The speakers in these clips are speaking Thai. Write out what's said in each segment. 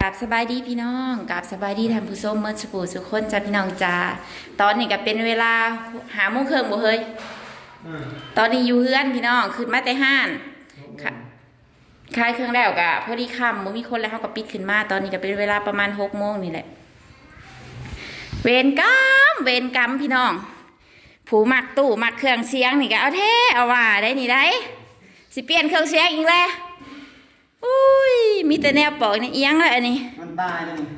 กราบสบายดีพี่น้องกราบสบายดีท่านผู้ชมเมื่อสปูสุกคนจ้าพี่น้องจ้าตอนนี้ก็เป็นเวลาหาโมงครึ่งบ่เฮ้ยตอนนี้อยู่เฮือนพี่น้องขึ้นมาแต่ห้านค่ะคลายเครื่องแล้วก็พอดีค่ำบ่มีคนแล้วเขาก็ปิดขึ้นมา ตอนนี้ก็เป็นเวลาประมาณหกโมงนี่แหละ เวรกรรมเวรกรรมพี่น้อง ผู้มักตู้มักเครื่องเสียงนี่ก็เอาแท้เอาว่าได้นี่ได้สิเปลี่ยนเครื่องเสียงอีกแล้วอุ้ย มีแต่แนวปอกในเอียงแล้วอันนี้ มันตายเลยนี่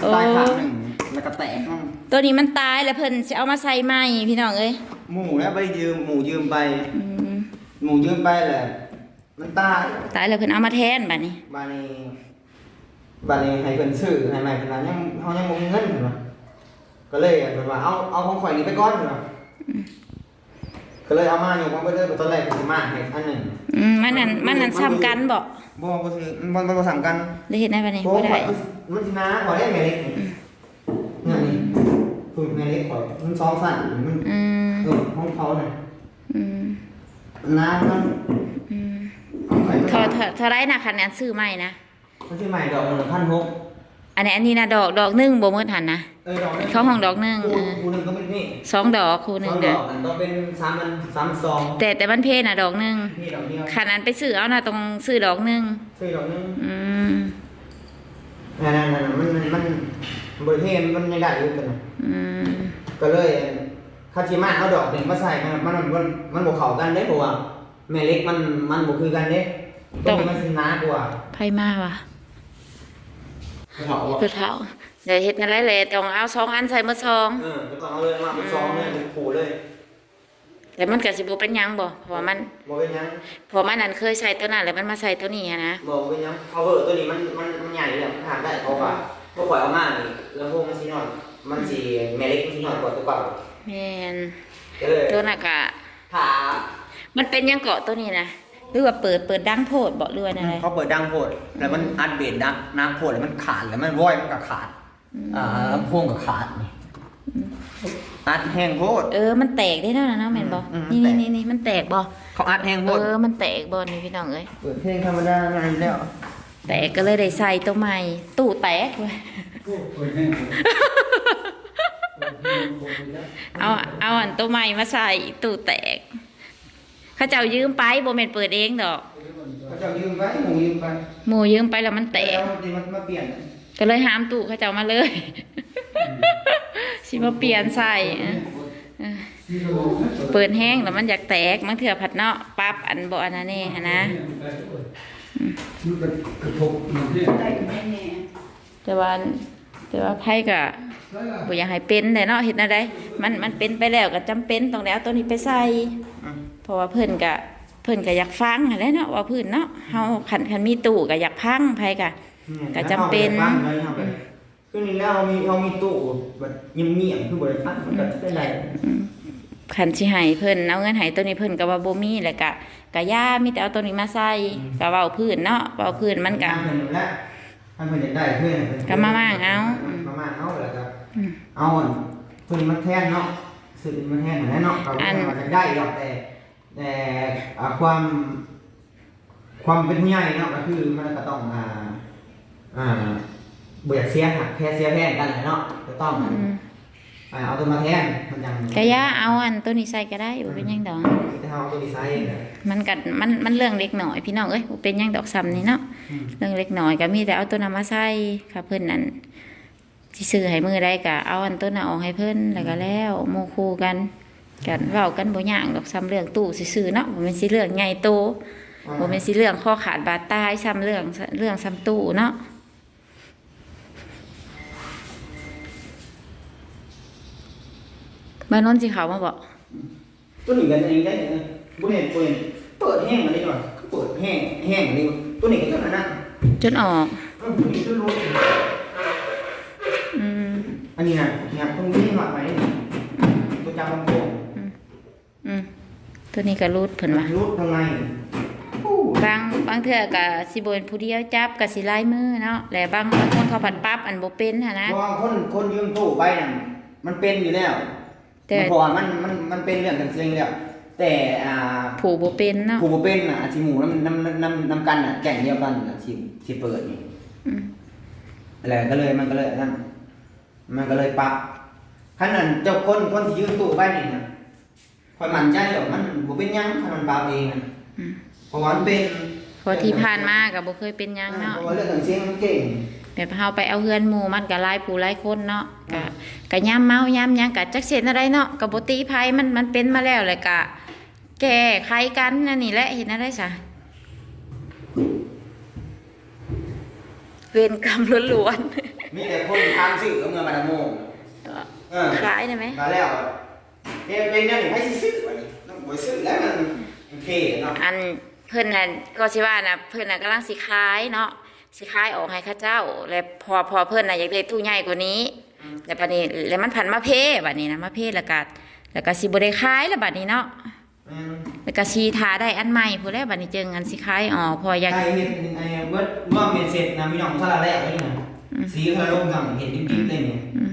โอ้ตายขาดหนึ่งแล้วก็แตกมั่งตัวนี้มันตายแล้วเพิ่นจะเอามาใส่ใหม่พี่น้องเอ้ยหมูแล้วไปยืมหมูยืมไปอืมหมูยืมไปแหละมันตายตายแล้วเพิ่นเอามาแทนบัดนี้ บานีบานีให้เพิ่นซื้อให้ใหม่เพิ่นว่ายังเฮายังบ่มีเงินเพิ่นว่าก็เลยเพิ่นว่าเอาเอาของข่อยนี้ไปก่อนเพิ่นว่า ก็เลยเอามาอยู่ของเพิ่นเลยตอนแรกเพิ่นสิมาให้อันหนึงอืมมันนั่นมันนั่นซ้ำกันบ่บ่บ่ซื้อมันบ่บ่สำคัญได้เห็นได้บัดนี้โอ้บ่ได้ข่อยมันสินาข่อยได้แม่เล็กนี่นี่นี่คือแม่เล็กข่อยมันสองสั่นมันอืมเออของเขาน่ะอืมน้ำมันอืมเอาไปเท่าเท่าเท่าไรนะคันนั้นซื้อใหม่นะมันชื่อใหม่ดอกหนึ่งพันหกอันนี้อันนี้นะดอกดอกหนึงบ่หมดหันนะ เออดอกเขาห้องดอกหนึ่งคูเออคูหนึ่งก็เป็นนี่สองดอกคู่หนึสงองดเด้ออกอันต้องเป็นสามมันสามสองแต่แต่มันเพน่ะดอกหนึงนี่ดอกเดียวคันนั้นไปซื้อเอาน่ะต้องซื้อดอกหนึงซื้อดอกหนึงอืมนั่นนั่นนั่นมันมันมันบริเทมมันยังได้อยู่กันนะอืมก็เลยคาชิมาเอาดอกหนึ่งมาใส่มันมันมันมันบวกเขากันเด้เพราะว่าแม่เล็กมันมันบวกคือกันเด้ตรงนี้มันสิน้ากว่าไผมาวะ เขาคือเท้า เดี๋ยวเฮ็ดนั่นแหละแหละต้องเอาสองอันใส่มาสอง เออแล้วก็เอาเลยมาเป็นซองเลยเป็นผูเลยแต่มันก็สิบ่เป็นหยังบ่เพราะว่ามันบอกเป็นหยังเพราะมันนั่นเคยใส่ตัวนั้นแล้วมันมาใส่ตัวนี้อะนะบอกเป็นหยัง power ตัวนี้มันมันมันใหญ่เลยมันทานได้เพราะว่าพวกข่อยเอามานี่แล้วพวกมันสินอนมันสิแม่เล็กมันสินอนกว่าตัวเก่าแม่นก็เลยตัวน่ะก็ถ้ามันเป็นหยังเกาะตัวนี้นะหรือว่าเปิดเปิดดังโพดบ่หรือว่าอะไรเขาเปิดดังโพดแล้วมันอัดเบสดังน้ำโพดแล้วมันขาดแล้วมันว้อยมันก็ขาด อ่าลำโพงก็ขาดนี่อัดแห้งโพด เออ มันแตกได้แล้วนะเนาะแม่นบ่อืมนี่มันแตก นี่นี่มันแตกบ่เขาอัดแห้งโพเอดอมันแตกบ่นี่พี่น้องเอ้ย เปิดเพลงธรรมดาไงแล้วแตกก็เลยได้ใส่ตัวใหม่ ตู้แตกเว้ยเอาเอาอันตัวใหม่มาใส่ตู้แตก เขาเจ้ายืมไปบ่แม่นเปิดเองดอก เขาจะยืมไปหมูยืมไปหมู่ยืมไปแล้วมันแตกล้วมันมันมาเปลี่ยน ก็เลยห้ามตู้เขาเจ้ามาเลยสิมาเปลี่ยนใส่เออเออเปิดแห้งแล้วมันอยากแตกมันเถื่อผัดเนาะปั๊บอันบ่อันนั้นนี่หั้นนะมันก็กระทบมันที่แต่ว่าแต่ว่าไพ่ก็บ่อยากให้เป็นแต่เนาะเห็นอะไรมันมันเป็นไปแล้วก็จำเป็นต้องได้เอาตัวนี้ไปใส่อืมเพราะว่าเพิ่นก็เพิ่นก็อยากฟังหั้นแหละเนาะว่าเพิ่นเนาะเฮาคันคันมีตู้ก็อยากพังไผก็ ก็จำเป็น ฟังเลยครับคือนี่แล้วเรามีเรามีตู้แบบเงียบๆคือบริษัทมันก็จะเป็นไรคันสิให้เพิ่นเอาเงินให้ตัวนี้เพิ่นก็ว่าบ่มีแล้วก็ก็ย่ามีแต่เอาตัวนี้มาใส่ก็เว้าพื้นเนาะเว้าพื้นมันก็ทางเพิ่นแล้วทางเพิ่นอยากได้เพื่อนเพิ่นก็มาม่างเอา มาม่างเอาแล้วก็อืมเอาอันเพิ่นมาแทนเนาะซื้อมาแทนนั่นแหละเนาะเราอันจะได้หรอกแต่แต่อ่าความ ความเป็นผู้ใหญ่เนาะก็คือมันก็ต้องอ่า อ่าบ่อยากเสียหักแค่เสียแพงกันแหละเนาะจะต้องอืมอ่าเอาตัวมาแทนมันยังก็ย่าเอาอันตัวนี้ใส่ก็ได้บ่เป็นหยังดอก จะเอาตัวดีไซน์เองเนี่ยมันกัมันมันเรื่องเล็กหน่อยพี่น้องเอ้ยบ่เป็นหยังดอกซ้ำนี่เนาะอืมเรื่องเล็กหน่อยก็มีแต่เอาตัวนั้นมาใส่ค่ะเพิ่นนั่นสิซื้อให้มือได้ก็เอาอันตัวนั้นออกให้เพิ่นแล้วก็แล้วหมู่คู่กันกันเว้ากันบ่ยากดอกซ้ำเรื่องตู้ซื่อๆเนาะบ่แม่นสิเรื่องใหญ่โตบ่แม่นสิเรื่องข้อขาดบาดตายซ้ำเรื่องเรื่องซ้ำตู้เนาะ บ้านโนนสิเขามาบอกตัวนี้กันเองได้เนี่ยบุญเห็นบุญเห็นเปิดแห้งอันนี้ก่อนเปิดแห้งแห้งอันนี้ตัวนี้ก็ตัวนั้นนะจนออกเออตัวนี้ตัวรู้อืมอันนี้นะเนี่ยตรงนี้หลักไหมตัวจำลำโพงอืมตัวนี้ก็รูดเพิ่นว่ารูดข้างในโอ้บางบางเทื่อก็สิบ่เป็นผู้เดียวจับก็สิลายมือเนาะและบางบางคนเขาผัดปั๊บอันบ่เป็นหั่นนะเพราะว่าคนคนยืมตู้ไปน่ะมันเป็นอยู่แล้ว แต่เพราะว่ามันมันมันเป็นเรื่องกันเองแล้วแต่อ่าผู้บ่เป็นเนาะผู้บ่เป็นน่ะอาชีหมูน้ำน้ำน้ำน้ำน้ำกันน่ะแก่งเดียวกันน่ะที่ที่เปิดนี่อืมอะไรก็เลยมันก็เลยนั่นมันก็เลยปรับขนาดเจ้าคนคนที่ยืนตู้ไปนี่นะคอยมั่นใจหรอกมันบ่เป็นหยังถ้ามันปรับเองนะอืมเพราะว่ามันเป็นเพอที่ผ่านมาก็บ่เคยเป็นหยังเนาะเพราะว่าเรื่องของเสียงมันเก่ง แบบเฮาไปเอาเฮือนหมู่มันก็หลายผู้หลายคนเนาะก็ก็ยามเมายามหยังก็จักเสร็จอะไรเนาะก็บ่ตีภัยมันมันเป็นมาแล้วเลยก็แก้ไขกันนั่นนี่แหละเห็นอะไรซะเวรกรรมล้วนมีแต่คนทางสื่อกับเมืองมาดามโมงๆเออคล้ายได้ไหมมาแล้วเนี่ยเป็นเนี่ยให้ซื้อๆวะนี่ต้องบ่ซื้อแล้วมันมันเท่เนาะอันเพิ่นน่ะก็สิว่าน่ะเพิ่นน่ะกำลังสิขายเนาะ สิขายออกให้ข้าเจ้า และพอพอเพิ่นน่ะอยากได้ตู้ใหญ่กว่านี้ แล้วบัดนี้แล้วมันผันมาเพบัดนี้นะมาเพแล้วก็แล้วก็สิบ่ได้ขายแล้วบัดนี้เนาะอืมแล้วก็ชีทาได้อันใหม่ผู้แล้วบัดนี้เจองันสิขายอ๋อพออยากไก่เห็ดไอ้เบิดว่าเม็ดเสร็จนะพี่น้องซาลาแรกเลยนะสีคาราลมกับเห็ดดิบๆเลยเนี่ยอืม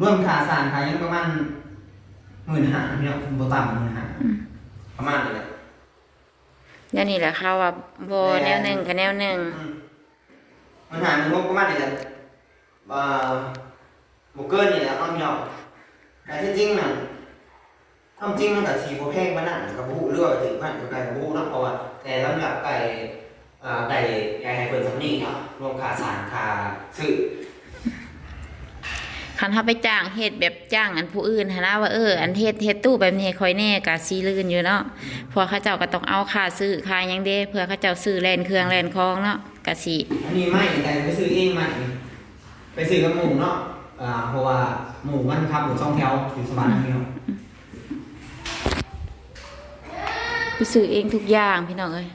รวมค่าสร้างค่ายังประมาณหมื่นห้าพี่น้องบ่ต่ำหมื่นห้าประมาณนี้แหละเดี๋ยวนี้แหละเขาว่าบ่แนวหนึงกับแนวหนึงอื มมันหามันงบประมาณนี้แหละเอ่อบ่เกินนี่แหละเอาพี่น้องแต่ที่จริงน่ะความจริงมันก็สีบ่แพงปานนั้นกับบ่ฮู้เรื่องว่าถึงพันกับไก่กับบ่ฮู้เนาะเพราะว่าแต่สำหรับไก่อ่าไก่ไก่ให้เพิ่นสำนีเนาะรวมค่าสางค่าซื้อคันเฮาไปจ้างเฮ็ดแบบจ้างอันผู้อื่นหันะว่าเอออันเฮ็ดเฮ็ดตู้แบบนี้คอยแน่ก็สิลื่นอยู่เนาะพราะเขาเจ้าก็ต้องเอาค่าซื้อค่าหยังเด้เพื่อเขาเจ้าซื้อแล่นเครื่องแล่นของเนาะ ก็สิอันนี้ไม่แต่ไปซื้อเองใหม่ไปซื้อกับหมูเนาะอ่าเพราะว่าหมูมันครับหมูช่องแถวอยู่สวรรค์พี่น้องไปซื้อเองทุกอย่างพี่น้องเอ้ย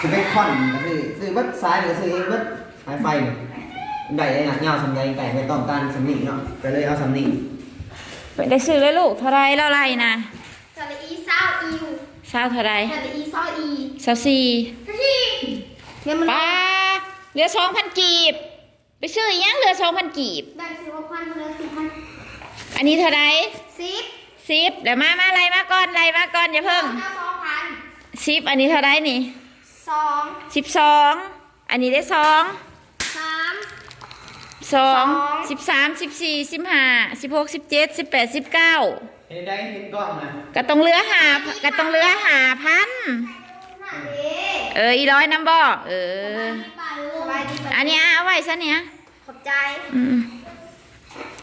ซื้อเบคอนก็ซื้อซื้อเบัดซ้ายหรือซื้อเองเบัดสายไฟนี่ไก่ไอ้หนักยาวสำใยไก่ไม่ต้องการสำนีเนาะก็เลยเอาสำนีไปได้ซื้อเลยลูกเท่าไรแล้วไรนะสระอีเศร้าอิวเช้าเท่าไรสระอีเศร้าอีเช้าสี่พี่ เนี่ยมันป้าเหลือสองพันกีบ ไปซื้ออีกยังเหลือสองพันกีบแบ่งสิบหกพันเหลือสี่พันอันนี้เท่าไรสิบสิบเดี๋ยวมามาอะไรมาก่อนอะไรมาก่อนอย่าเพิ่งเก้าสองพันสิบอันนี้เท่าไรนี่สองสิบสองอันนี้ได้สองสามสองสองสิบสามสิบสี่สิบห้าสิบหกสิบเจ็ดสิบแปดสิบเก้าเห็นได้เห็นกล้องนะก็ต้องเหลือหาก็ต้องเหลือหาพันหน้า เด้เอออีร้อยน้ำบ่เออสบายดีอันเนี้ยเอาไว้ซะเนี้ยขอบใจอืม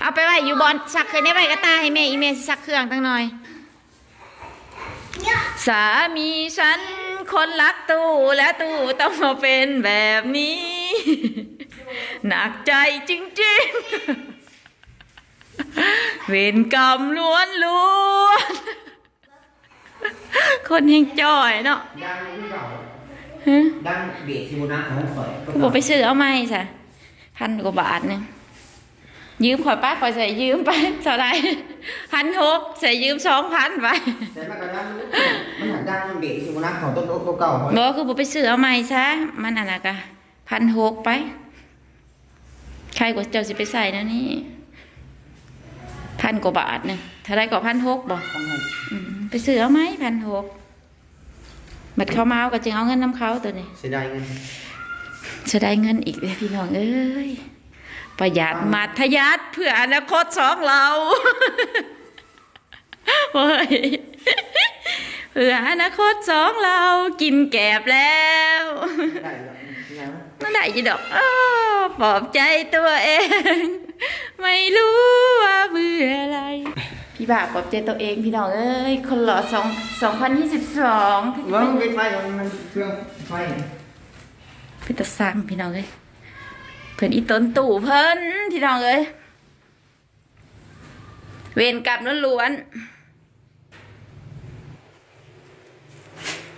เอาไปไว้อยู่บอนซักเคยได้ไว้กระตายให้แม่อีเมสิซักเครื่องตั้งหน่อยเนี่ยสามีฉันคนรักตู้และตู้ต้องมาเป็นแบบนี้ หนักใจจริงๆ เวรกรรมล้วนล้วนๆ คนเฮงจ่อยเนาะดังที่เก่าฮะดังเบสซิโบนะของข่อยบอกไปซื้อเอาไหมจ้ะพันกว่าบาทหนึงยืมข่อยป้าข่อยใส่ยืมไปเท่าไหรพันหกใส่ยืมสองพันไปแต่มันก็ดังมันหันดังเบสซิโบนะของต้นโต๊ะเก่าข่อยบอกคือบอกไปซื้อเอาไหมซะมันอันนั้นกะพันหกไป ใครกว่าเจ้าสิไปใส่นะนี่ พันกว่าบาทหนึงเท่าไรกว่าพันหกบอกทำให้ไปซื้อเอาไหมพันหกบัดเขามาเอาก็จึงเอาเงินน้ำเขาตัวนี้เสียดายเงินจะได้เงินอีกเลยพี่น้องเอ้ยประหยัดมัธยัติเพื่ออนาคตสองเราเฮ้ยเพื่ออนาคตสองเรากินแกบแล้วได้หรอกยังนั่นได้ยี่ดอกอ้อปลอบใจตัวเอง ไม่รู้ว่าเบื่ออะไร พี่บ่าปลอบใจตัวเองพี่น้องเอ้ย คนหล่อสองสองพันยี่สิบสองว่ามันเป็นไฟมันมันเครื่องไฟเพื่อตะสร้างพี่น้องเอ้ยเพื่อนอีต้นตู่เพิ่นพี่น้องเอ้ยเวรกรรมล้วนๆ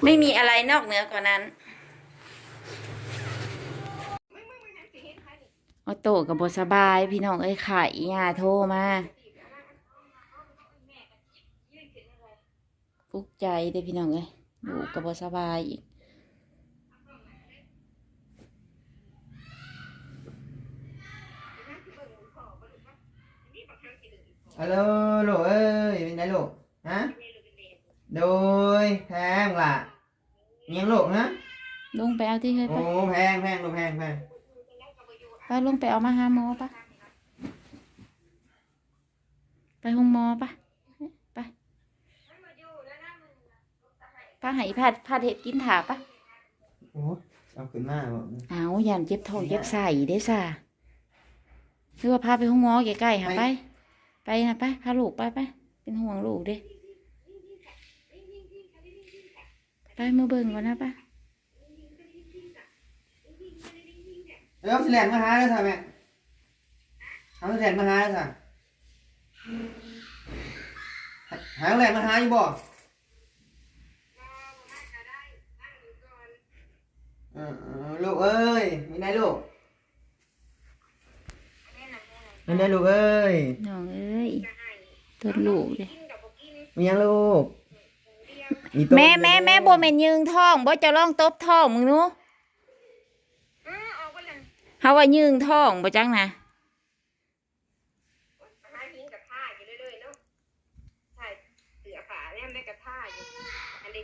ไม่มีอะไรนอกเหนือกว่านั้น ออโต้กับบสบาย พี่น้องเอ้ยขายอีหยาโทรมาปลุกใจเด้อพี่น้องเอ้ยอยู่กับบสบายอีกฮัลโหลลูกเอ้ยเป็นไงลูกฮะโดยแพงล่ะเนียงลูกฮะลงไปเอาที่เคยโอ้ไปแพงแพงลูกแพงแพง ไปลงไปเอามาหาหมอปะไปห้องหมอปะไปป้าให้พาดพาดเห็ดกินถาปะโอ้เอาขึ้นมาบ่เอายานเจ็บท้องเจ็บไส้ได้ซ่าหรือว่าพาไปห้องหมอใกล้ๆหาไป ไปนะไปพาลูกไปไปเป็นห่วงลูกเด้ไปมือเบิ่งก่อนนะป้า เอาสิแลนมาหาแล้วซะแม่เอาสิแลนมาหาแล้วซะหาแลนมาหาอยู่บ่เออเออลูกเอ้ยมีไหนลูกมีไหนลูกเอ้ยน้องเอ้ยตัวลูกเด้มียังลูกมีโต๊ะแม่แม่แม่บ่แม่นยืงท้องบ่จะลองตบท้องมึงหนู เฮาว่ายืงท้องบ่จังนะหาหิงกับท่าอยู่เรื่อยๆเนาะใช่เสือขาเนี่ยแม่กับท่าอยู่อันนี้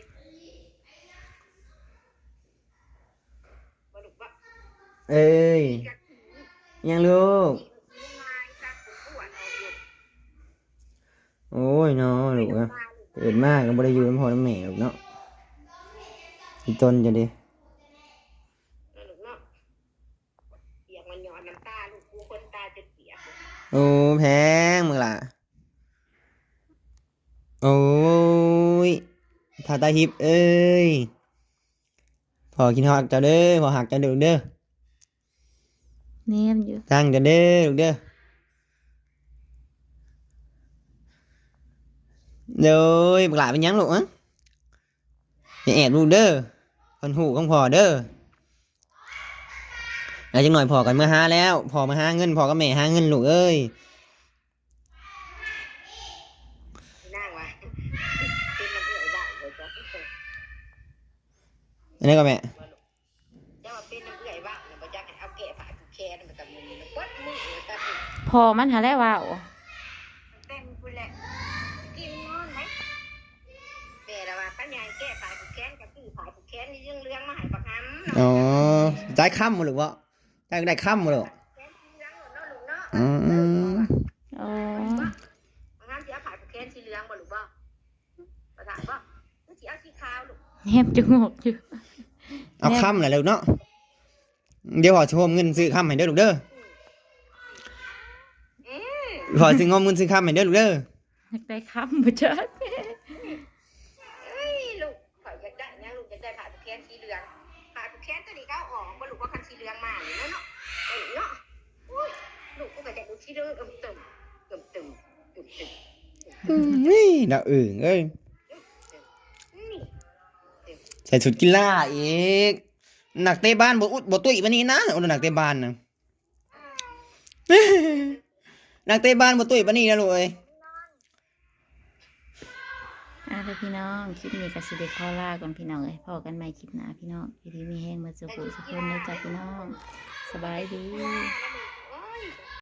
มาดูว่าเอ้ยกระถือมียังลูกมีไม้กับปวดเอาอยู่โอ้ยเนาะลูกอะมาลูกเกิดมากก็บ่ได้อยู่น้ำพ่อน้ำแม่หรอกเนาะอีตนจะดิ นะลูกเนาะเปียกมันหยอดน้ำตาลูกกูคนตาจะเปียก โอ้แพงมึงล่ะ โอ้ยทา ตาฮิปเอ้ยพอกินหักเจ้าเด้อพอหักเจ้าเด้อเด้อเนมอยู่ตั้งเจ้าเด้อลูกเด้อเด้อบักหลาเป็นหยังลูกอะอย่าแอบลูกเด้อคนหูของพ่อเด้อแล้วจังหน่อยพอกันเมื่อหาแล้วพอมาหาเงินพอกับแม่หาเงินลูกเอ้ย นั่งวะเป็นน้ำเอื่อยบ้างเลยจ้ะ อันนี้ก็แม่จะว่าเป็นน้ำเอื่อยบ้างเนี่ยบ่จักให้เอาแกะผ่าผูกแขนมันกับมือมันกดมือเลยจ้ะพอมันหาแล้วว่าโอ้เต็มกูแหละกินนอนไหมแต่ละว่าปัญญาแก้ฝ่ายผูกแขนกับพี่ฝ่ายผูกแขนนี่ยังเรื่องมาใหายประคำอ๋อได้ค่ำมาหรือวะได้ได้ค่ำมาหรือแขนสีเหลืองหมดเนาะลูกเนาะอืมอ๋องานที่เอาฝ่ายผูกแขนสีเหลืองบ่ลูกบ่ประธานบ่คือสีเอาสีขาวลูกเนมจุงกอยู่ เอาค่ำแหละเร็วเนาะเดี๋ยวขอชมเงินซื้อค่ำให้เด้อลูกเด้ออืมขอซื้องอมเงินซื้อค่ำให้เด้อลูกเด้ออยากได้คำบ่จักเอ้ยลูกข่อยอยากได้นะลูกอยากได้ฝ่ายผูกแขนสีเหลืองฝ่ายผูกแขนตัวนี้ก็เอาออกบ่ลูกว่าคันสีเหลืองมาเลยเนาะเอ้ยเนาะอุ้ยลูกก็จะดูสีเหลืองตึมตึมตึมตึมตึมตึมนี่ดาวอื่นเอ้ยนี่ ใส่ชุดกีฬาอีก หนักเตะบ้านบอุดบ่ตุ้ยวันนี้นะโอ้หนักเตะบ้านนะหนักเตะบ้านบ่ตุ้ยวันนี้นะลูกเอ้ยอะเด้อพี่น้องคลิปนี้ก็สิได้ขอลาก่อนพี่น้องเอ้ยพอกันใหม่คลิปหน้าพี่น้องอยู่ดีมีแห้งมาสู่ผู้สุขคนนะจ๊ะพี่น้อง สบายดี